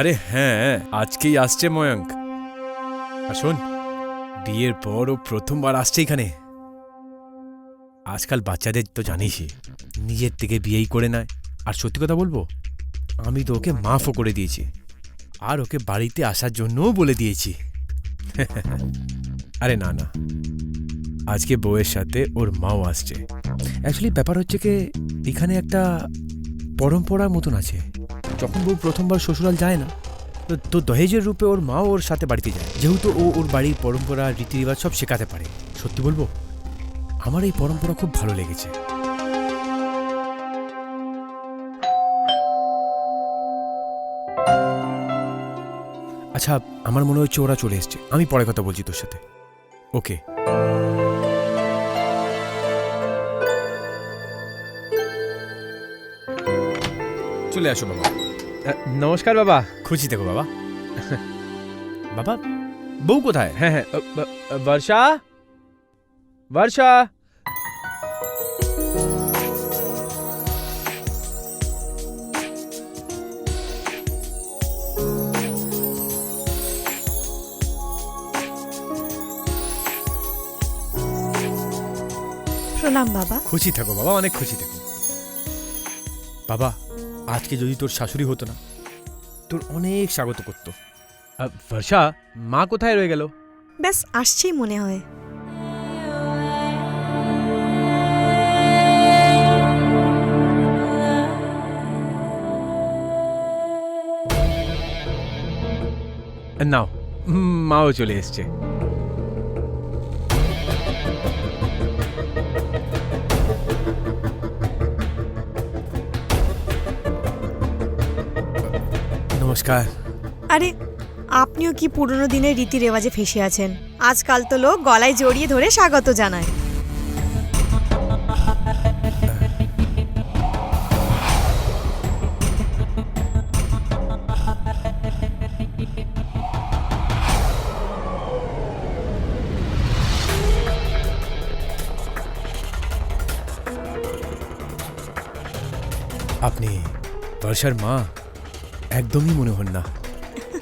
আরে হ্যাঁ আজকেই আসছে ময়ঙ্ক। আসুন বিয়ের পর ও প্রথমবার আসছে এখানে। আজকাল বাচ্চাদের তো জানিসই নিজের থেকে বিয়েই করে নেয়। আর সত্যি কথা বলব, আমি তো ওকে মাফও করে দিয়েছি। আর ওকে বাড়িতে আসার জন্যও বলে দিয়েছি। আরে না না। আজকে বউয়ের সাথে ওর মাও আসছে। অ্যাকচুয়ালি ব্যাপার হচ্ছে কি, এখানে একটা পরম্পরার মতন আছে। যখন বউ প্রথমবার শ্বশুরাল যায় না, তো দহেজের রূপে ওর মা ওর সাথে বাড়িতে যায়। যেহেতু ও ওর বাড়ির পরম্পরা রীতি রিবাজ সব শেখাতে পারে। সত্যি বলব, আমার এই পরম্পরা খুব ভালো লেগেছে। আচ্ছা আমার মনে হচ্ছে ওরা চলে এসছে। আমি পরে কথা বলছি তোর সাথে। ওকে। চলে আসো বাবা। নমস্কার বাবা। খুশি থেকো বাবা। বাবা বউ কোথায়? হ্যাঁ হ্যাঁ বর্ষা? বর্ষা? প্রণাম বাবা। খুশি থাকো বাবা অনেক খুশি থেকো। বাবা আজকে যদি তোর শাশুড়ি হতো না তোর অনেক স্বাগত করতো। বর্ষা মা কোথায় রয়ে গেল? ব্যাস আসছেই মনে হয়। নাও মাও চলে এসছে। নমস্কার। আরে আপনিও কি পুরনো দিনের রীতি রেওয়াজে ফেসে আছেন? আজকাল তো লোক গলায় জড়িয়ে ধরে স্বাগত জানায়। আপনি বর্ষার মা? একদমই মনে হন না।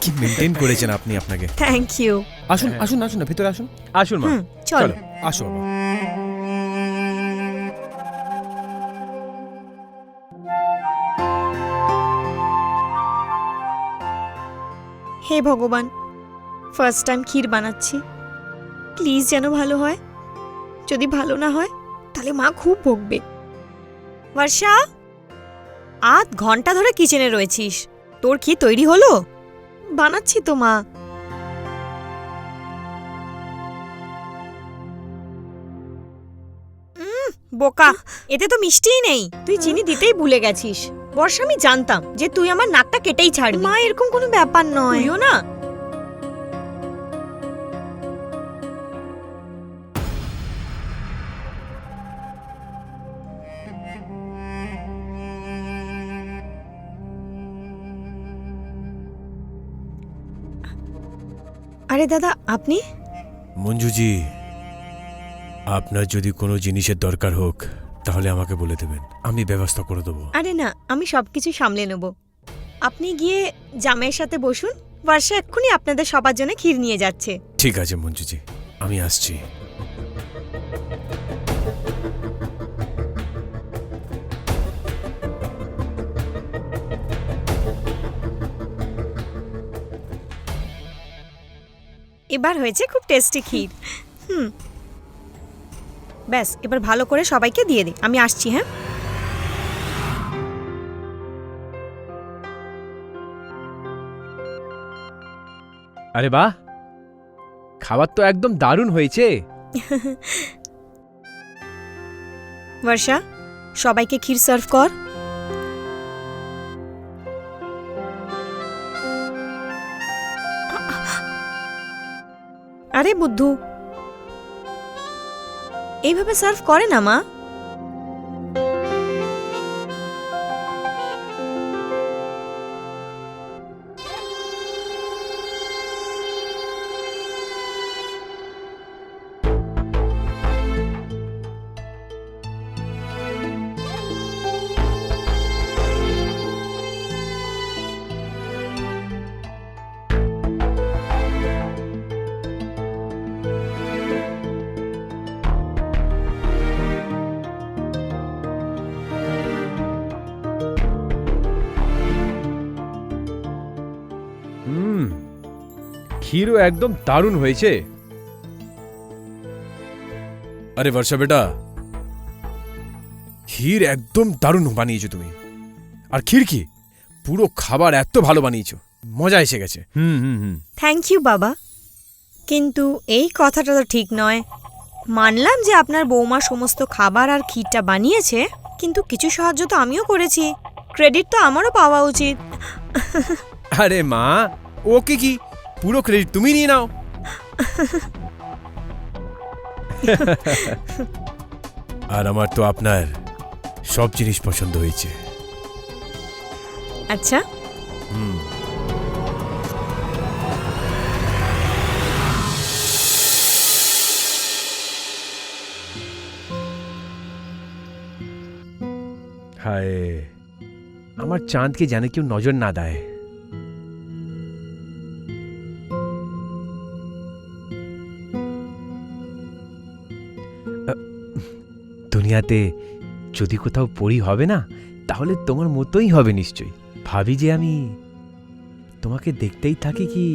কি মেনটেন করেছেন আপনি আপনাকে? থ্যাংক ইউ আসুন। আসুন আসুন না ভিতরে আসুন। আসুন মা। চলো। আসো বাবা। হে ভগবান ফার্স্ট টাইম ক্ষীর বানাচ্ছি। প্লিজ যেন ভালো হয়। যদি ভালো না হয় তাহলে মা খুব বকবে। বর্ষা আধ ঘণ্টা ধরে কিচেনে রয়েছিস। তোর কি তৈরি হলো? বানাচ্ছি তো মা। বোকা এতে তো মিষ্টিই নেই। তুই চিনি দিতেই ভুলে গেছিস। বর্ষা আমি জানতাম যে তুই আমার নাকটা কেটেই ছাড়বি। মা এরকম কোনো ব্যাপার নয়। না? আরে দাদা আপনি? মঞ্জুজি আপনার যদি কোনো জিনিসের দরকার হোক তাহলে আমাকে বলে দেবেন। আমি ব্যবস্থা করে দেবো। আরে না আমি সব সবকিছু সামলে নেব। আপনি গিয়ে জামাইয়ের সাথে বসুন বর্ষা এক্ষুনি আপনাদের সবার জন্য ক্ষীর নিয়ে যাচ্ছে। ঠিক আছে মঞ্জুজি আমি আসছি। এবার হয়েছে খুব টেস্টি ক্ষীর। হুম। ব্যাস এবার ভালো করে সবাইকে দিয়ে দিই আমি আসছি হ্যাঁ? আরে বাহ! খাবার তো একদম দারুণ হয়েছে। বর্ষা সবাইকে ক্ষীর সার্ভ কর। আরে বুদ্ধু। এইভাবে সার্ভ করে না মা? ক্ষীরও একদম দারুণ হয়েছে। আরে বর্ষা বেটা ক্ষীর একদম দারুণ বানিয়েছো তুমি। আর ক্ষীর কি? পুরো খাবার এত ভালো বানিয়েছো। মজা এসে গেছে। হুম হুম হুম। থ্যাংক ইউ বাবা। কিন্তু এই কথাটা তো ঠিক নয়। মানলাম যে আপনার বৌমা সমস্ত খাবার আর ক্ষীরটা বানিয়েছে কিন্তু কিছু সাহায্য তো আমিও করেছি। ক্রেডিট তো আমারও পাওয়া উচিত। আরে মা ওকে কি পুরো ক্রেডিট তুমি নিয়ে নাও। আর আমার তো আপনার সব জিনিস পছন্দ হয়েছে। আচ্ছা। হুম। হায় আমার চাঁদকে যেন কেউ নজর না দেয়। দুনিয়াতে যদি কোথাও পড়ি হবে না তাহলে তোমার মতোই হবে নিশ্চয়ই। ভাবি যে আমি তোমাকে দেখতেই থাকি কি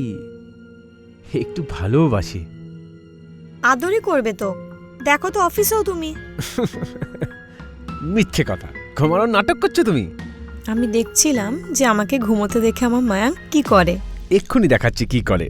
একটু ভালোবাসি আদরই করবে তো। দেখো তো অফিসেও তুমি। মিথ্যে কথা। ঘুমানোর নাটক করছ তুমি? আমি দেখছিলাম যে আমাকে ঘুমোতে দেখে আমার মায়াঙ্ক কি করে। এক্ষুনি দেখাচ্ছি কি করে।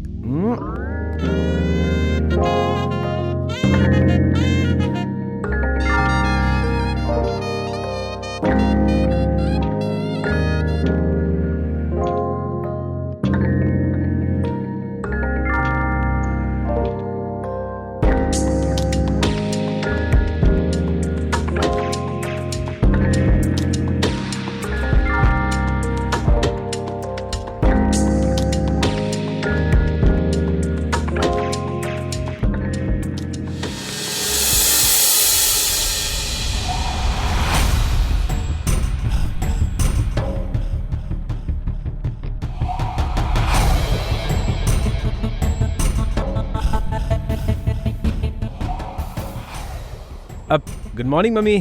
গুড মর্নিং মামি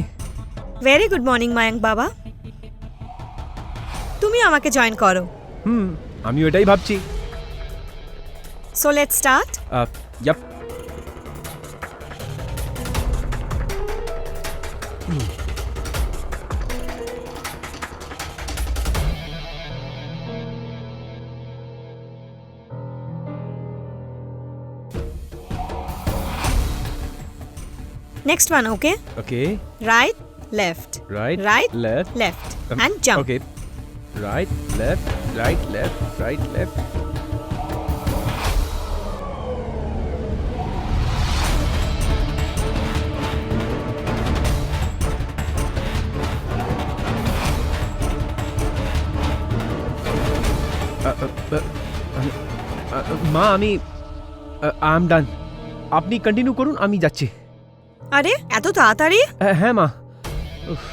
ভেরি গুড মর্নিং মায়াঙ্ক বাবা তুমি আমাকে জয়েন করো। হুম আমি ওটাই ভাবছি। So let start yup next one okay okay right left right Right, left left and jump okay right left right left right left মা আমি আই এম ডান আপনি কন্টিনিউ করুন আমি যাচ্ছি আরে এত তাড়াতাড়ি হ্যাঁ মা উফ।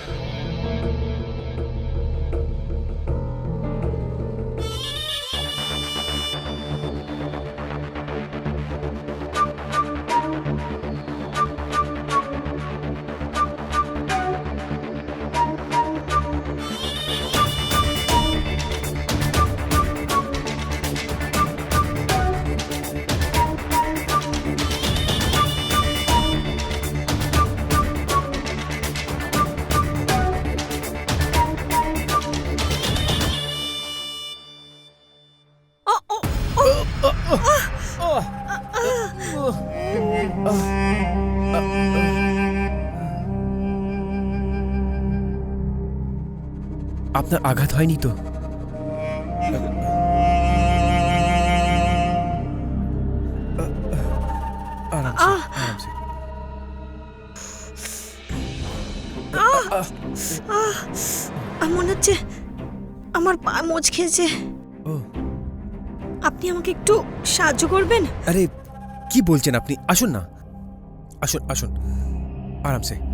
আপনার আঘাত হয়নি তো? মনে হচ্ছে আমার পা মোচ খেয়েছে ও। আপনি আমাকে একটু সাহায্য করবেন? আরে কি বলছেন আপনি? আসুন না। আসুন আসুন। আরামসে।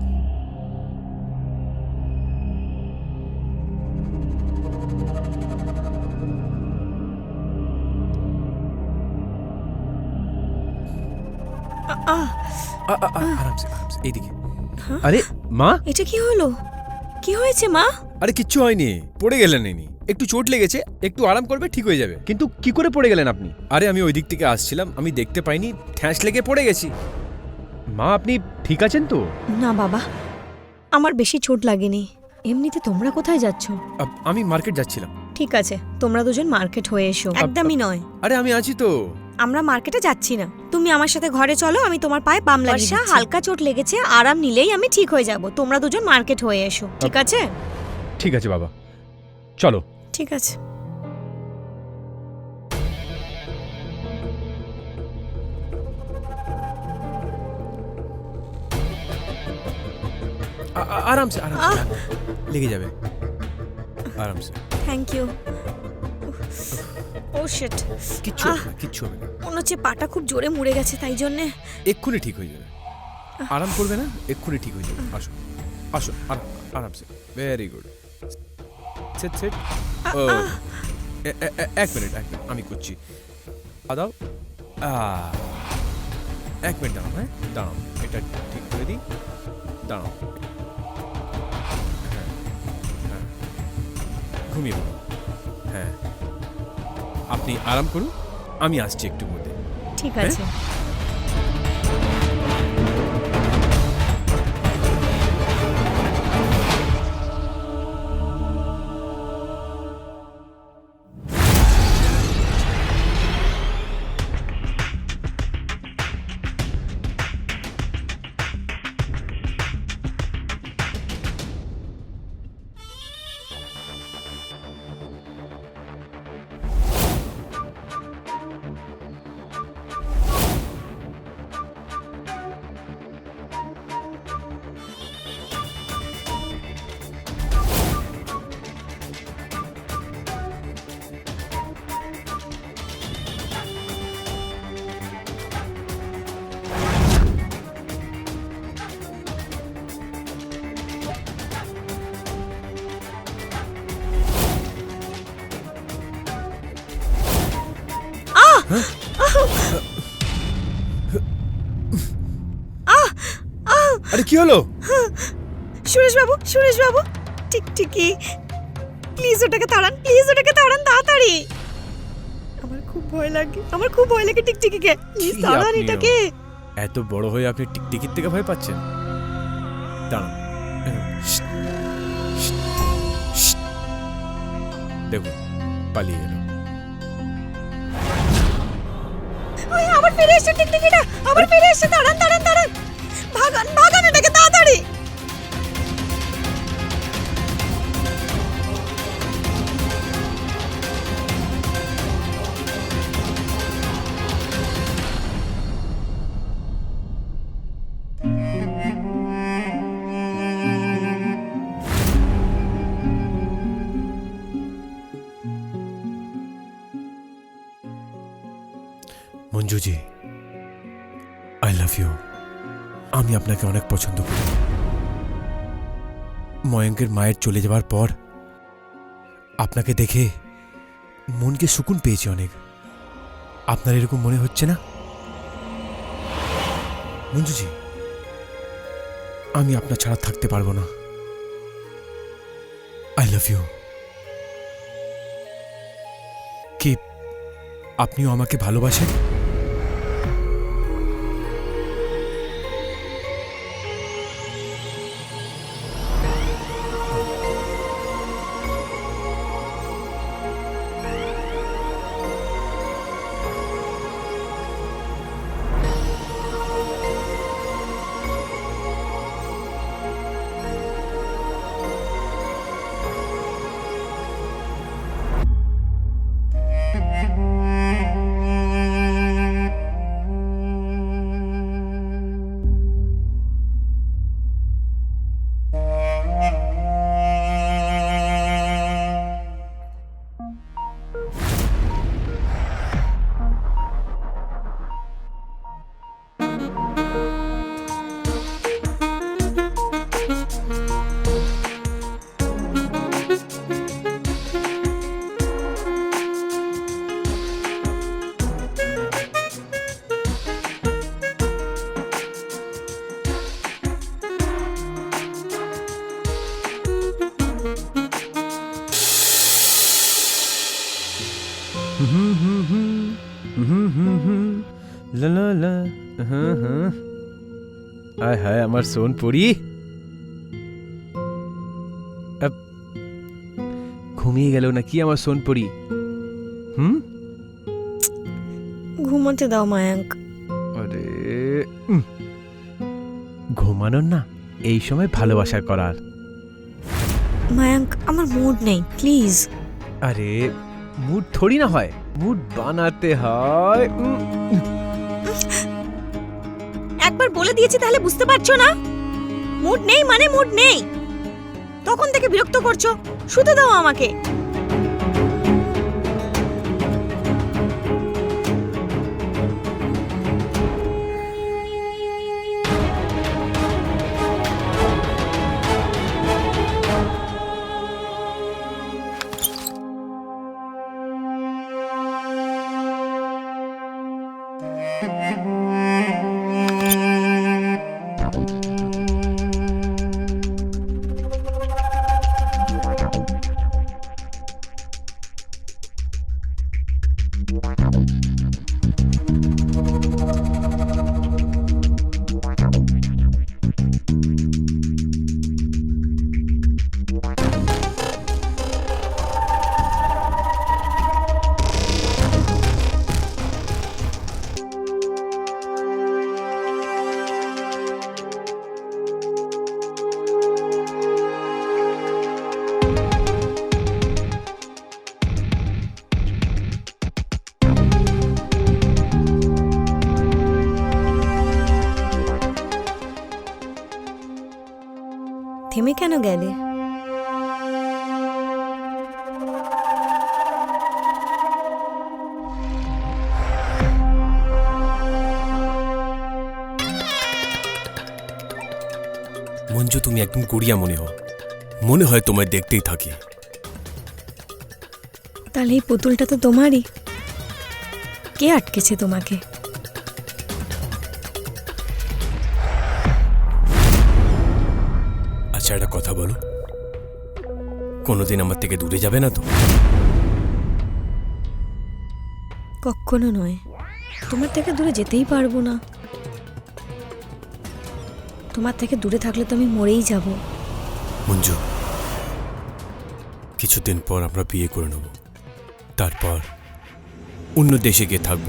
আরামসে আরামসে এইদিকে। আরে মা? এটা কি হলো? কি হয়েছে মা? আরে কিচ্ছু হয়নি। পড়ে গেলেন ইনি। একটু চোট লেগেছে একটু আরাম করবে ঠিক হয়ে যাবে। কিন্তু কি করে পড়ে গেলেন আপনি? আরে আমি ওই দিক থেকে আসছিলাম আমি দেখতে পাইনি ঠ্যাঁস লেগে পড়ে গেছি। মা আপনি ঠিক আছেন তো? না বাবা। আমার বেশি চোট লাগেনি। এমনিতে তোমরা কোথায় যাচ্ছ? আমি মার্কেট যাচ্ছিলাম। ঠিক আছে তোমরা দুজন মার্কেট হয়ে এসো। একদমই নয়। আরে আমি আছি তো। আমরা মার্কেটে যাচ্ছি না। তুমি আমার সাথে ঘরে চলো আমি তোমার পায়ে বাম লাগিয়ে হালকা চোট লেগেছে আরাম নিলেই আমি ঠিক হয়ে যাব। তোমরা দুজন মার্কেট হয়ে এসো ঠিক আছে? ঠিক আছে বাবা। চলো। ঠিক আছে। আরামসে আরামসে। লেগে যাবে। আরামসে। থ্যাংক ইউ ও শিট কিচ্ছু হবে না কিচ্ছু হবে না। মনে হচ্ছে পাটা খুব জোরে মুড়ে গেছে তাই জন্যে। এক্ষুনি ঠিক হয়ে যাবে। আরাম করবে না? এক্ষুনি ঠিক হয়ে যাবে। আসো। আসো আরাম আরামসে ভেরি গুড সেট সেট ও। এ- এ- এ- এক মিনিট এক মিনিট আমি করছি দাও এক মিনিট দাঁড়াও হ্যাঁ? দাঁড়াও এটা ঠিক করে দিই। দাঁড়াও। হ্যাঁ হ্যাঁ। ঘুমিয়ে হ্যাঁ। আপনি আরাম করুন আমি আসছি একটু মধ্যে ঠিক হ্যাঁ? আছে হলো? সুরেশ বাবু সুরেশ বাবু ঠিক ঠিকই। প্লিজ ওটাকে তাড়ান প্লিজ ওটাকে তাড়ান তাড়াতাড়ি। আমার খুব ভয় লাগে আমার খুব ভয় লাগে টিকটিকিকে। প্লিজ তাড়ান এটাকে। এত বড় হয়ে আপনি টিকটিকির থেকে ভয় পাচ্ছেন? দাঁড়ান। দেখুন পালিয়ে গেল আবার ফিরে এসে টিকটিকিটা আবার ফিরে এসে দাঁড়ান দাঁড়ান দাঁড়ান ভাগান ভাগান মঞ্জুজি আই লাভ ইউ আমি আপনাকে অনেক পছন্দ করি। ময়ঙ্কের মায়ের চলে যাওয়ার পর আপনাকে দেখে মনকে সুকুন পেয়েছি অনেক। আপনার এরকম মনে হচ্ছে না? মঞ্জুজি, আমি আপনার ছাড়া থাকতে পারব না। আই লাভ ইউ কি আপনিও আমাকে ভালোবাসেন? লা লা লা হ্যাঁ হ্যাঁ আয় হায় আমার সোন পড়ি ঘুমিয়ে গেল নাকি আমার সোন পড়ি হুম? ঘুমাতে দাও মায়াঙ্ক। আরে ঘুমানোর না এই সময় ভালোবাসা করার। মায়াঙ্ক আমার মুড নেই প্লিজ আরে মুড থোড়ি না হয় মুড বানাতে হয় একবার বলে দিয়েছি তাহলে বুঝতে পারছ না? মুড নেই মানে মুড নেই। তখন থেকে বিরক্ত করছ। শুতে দাও আমাকে। মঞ্জু তুমি একদম গড়িয়া মনে হও। মনে হয় তোমায় দেখতেই থাকি। তাহলে এই পুতুলটা তো তোমারই। কে আটকেছে তোমাকে? আচ্ছা একটা কথা বলো। কোনোদিন আমার থেকে দূরে যাবে না তো? কখনো নয়। তোমার থেকে দূরে যেতেই পারব না। তোমার থেকে দূরে থাকলে তো আমি মরেই যাব। মঞ্জু, কিছুদিন পর আমরা বিয়ে করে নেব। তারপর অন্য দেশে গিয়ে থাকব।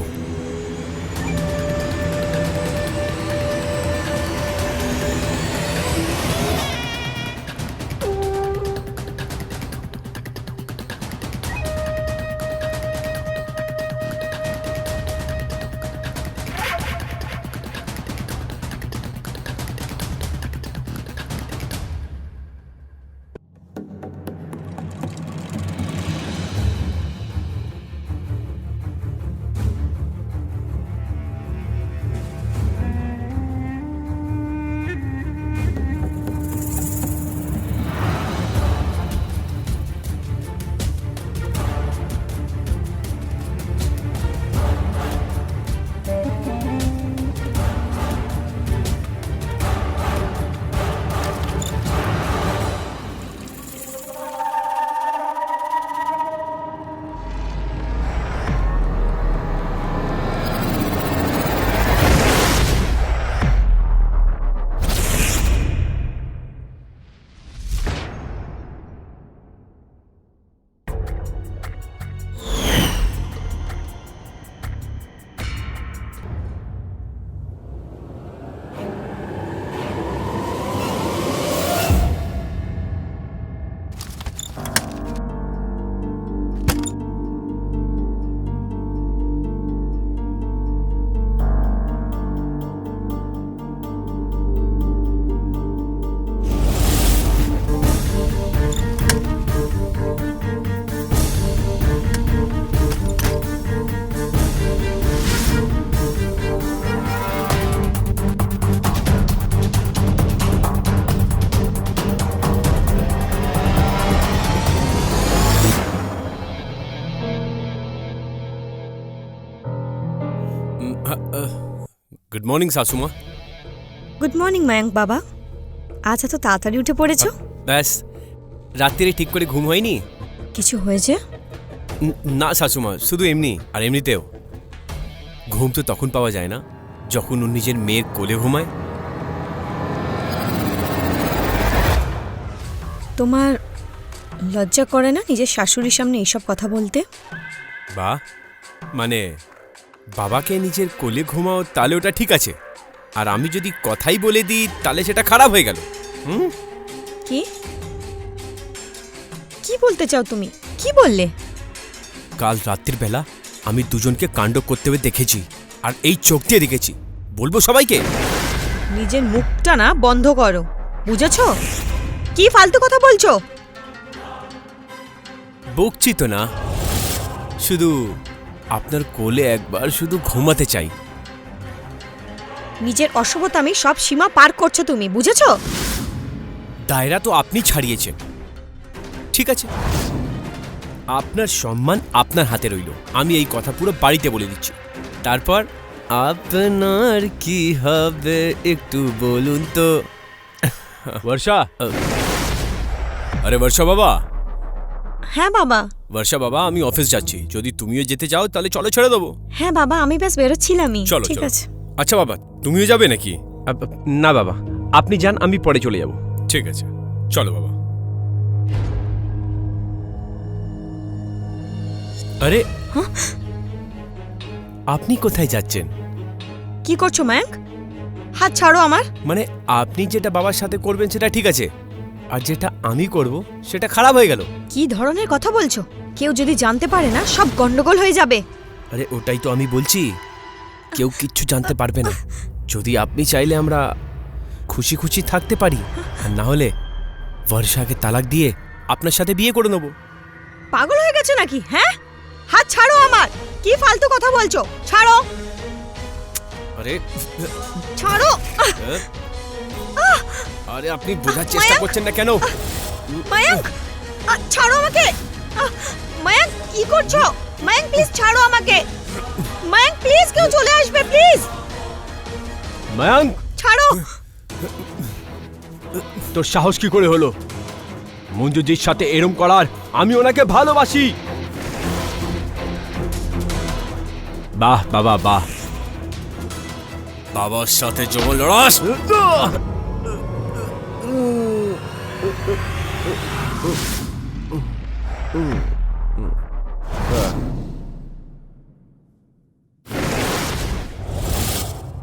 মর্নিং শাশুমা। গুড মর্নিং মায়াঙ্ক বাবা। আজ এত তাড়াতাড়ি উঠে পড়েছো? ব্যাস রাত্রিরে ঠিক করে ঘুম হয়নি? কিছু হয়েছে? ন- না শাশুমা শুধু এমনি আর এমনিতেও। ঘুম তো তখন পাওয়া যায় না যখন ও নিজের মেয়ের কোলে ঘুমায়। তোমার লজ্জা করে না নিজের শাশুড়ির সামনে এইসব কথা বলতে? বা মানে বাবাকে নিজের কোলে ঘুমাও তাহলে ওটা ঠিক আছে। আর আমি যদি কথাই বলে দিই তাহলে সেটা খারাপ হয়ে গেল। হুম? কি? কি বলতে চাও তুমি? কি বললে? কাল রাত্রির বেলা আমি দুজনকে কাণ্ড করতে হবে দেখেছি আর এই চোখ দিয়ে দেখেছি। বলব সবাইকে? নিজের মুখটা না বন্ধ করো বুঝেছ? কি ফালতু কথা বলছো? বকছি তো না। শুধু আপনার কোলে একবার শুধু ঘুমাতে চাই। নিজের অসভ্যতামি সব সীমা পার করছ তুমি বুঝেছ? দায়রা তো আপনি ছাড়িয়েছেন। ঠিক আছে। আপনার সম্মান আপনার হাতে রইল। আমি এই কথা পুরো বাড়িতে বলে দিচ্ছি। তারপর আপনার কি হবে একটু বলুন তো? বর্ষা। আরে বর্ষা বাবা। হ্যাঁ বাবা। বর্ষা বাবা আমি অফিস যাচ্ছি। যদি তুমিও যেতে চাও তাহলে চলো ছেড়ে দেবো। হ্যাঁ বাবা আমি ব্যাস বেরোচ্ছিলামই। চলো, ঠিক চলো। আছে। আচ্ছা বাবা তুমিও যাবে নাকি? আব, না বাবা আপনি যান আমি পরে চলে যাব। ঠিক আছে। চলো বাবা। আরে আপনি কোথায় যাচ্ছেন? কি করছ ম্যাঙ্ক? হাত ছাড়ো আমার। মানে আপনি যেটা বাবার সাথে করবেন সেটা ঠিক আছে। আর যেটা আমি করব সেটা খারাপ হয়ে গেল। কি ধরনের কথা বলছো? কেউ যদি জানতে পারে না সব গন্ডগোল হয়ে যাবে। আরে ওটাই তো আমি বলছি। কেউ কিচ্ছু জানতে পারবে না। যদি আপনি চাইলে আমরা খুশি খুশি থাকতে পারি আর না হলে বর্ষাকে তালাক দিয়ে আপনার সাথে বিয়ে করে নেব। পাগল হয়ে গেছো নাকি হ্যাঁ? হাত ছাড়ো আমার! কি ফালতু কথা বলছো? ছাড়ো! আরে ছাড়ো! আহ, আরে আপনি বোঝার চেষ্টা করছেন না কেন? মায়াঙ্ক! ছাড়ো আমাকে! মায়াঙ্ক কি করছ? মায়াঙ্ক প্লিজ ছাড়ো আমাকে! মায়াঙ্ক প্লিজ কেউ চলে আসবে প্লিজ মায়াঙ্ক! ছাড়ো! তোর সাহস কি করে হলো? মঞ্জুজির সাথে এরম করার আমি ওনাকে ভালোবাসি! বাহ বাবা বাহ। বাবার সাথে জমল লড়াস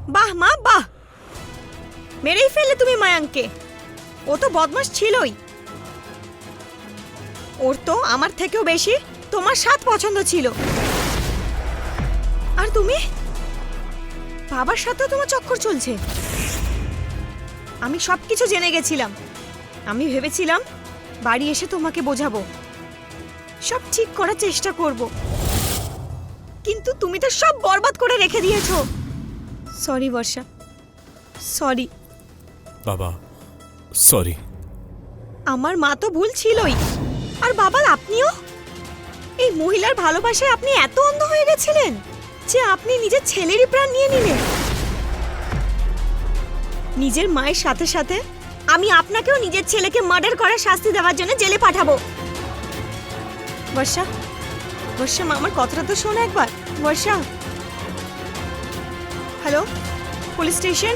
বাহ, মা, বাহ। মেরেই ফেললে তুমি মায়াঙ্ককে ও তো বদমাস ছিলই। ওর তো আমার থেকেও বেশি তোমার সাথ পছন্দ ছিল। আর তুমি? বাবার সাথেও তোমার চক্কর চলছে। আমি সব কিছু জেনে গেছিলাম। আমি ভেবেছিলাম বাড়ি এসে তোমাকে বোঝাবো। সব ঠিক করার চেষ্টা করব। কিন্তু তুমি তো সব বরবাদ করে রেখে দিয়েছ। সরি বর্ষা। সরি বাবা সরি আমার মা তো ভুল ছিলই। আর বাবা আপনিও? এই মহিলার ভালোবাসায় আপনি এত অন্ধ হয়ে গেছিলেন যে আপনি নিজের ছেলেরই প্রাণ নিয়ে নিলেন। নিজের মায়ের সাথে সাথে আমি আপনাকেও নিজের ছেলেকে মার্ডার করার শাস্তি দেওয়ার জন্য জেলে পাঠাবো। বর্ষা বর্ষা, মা, আমার কথাটা তো শোনো একবার। বর্ষা। Hello police station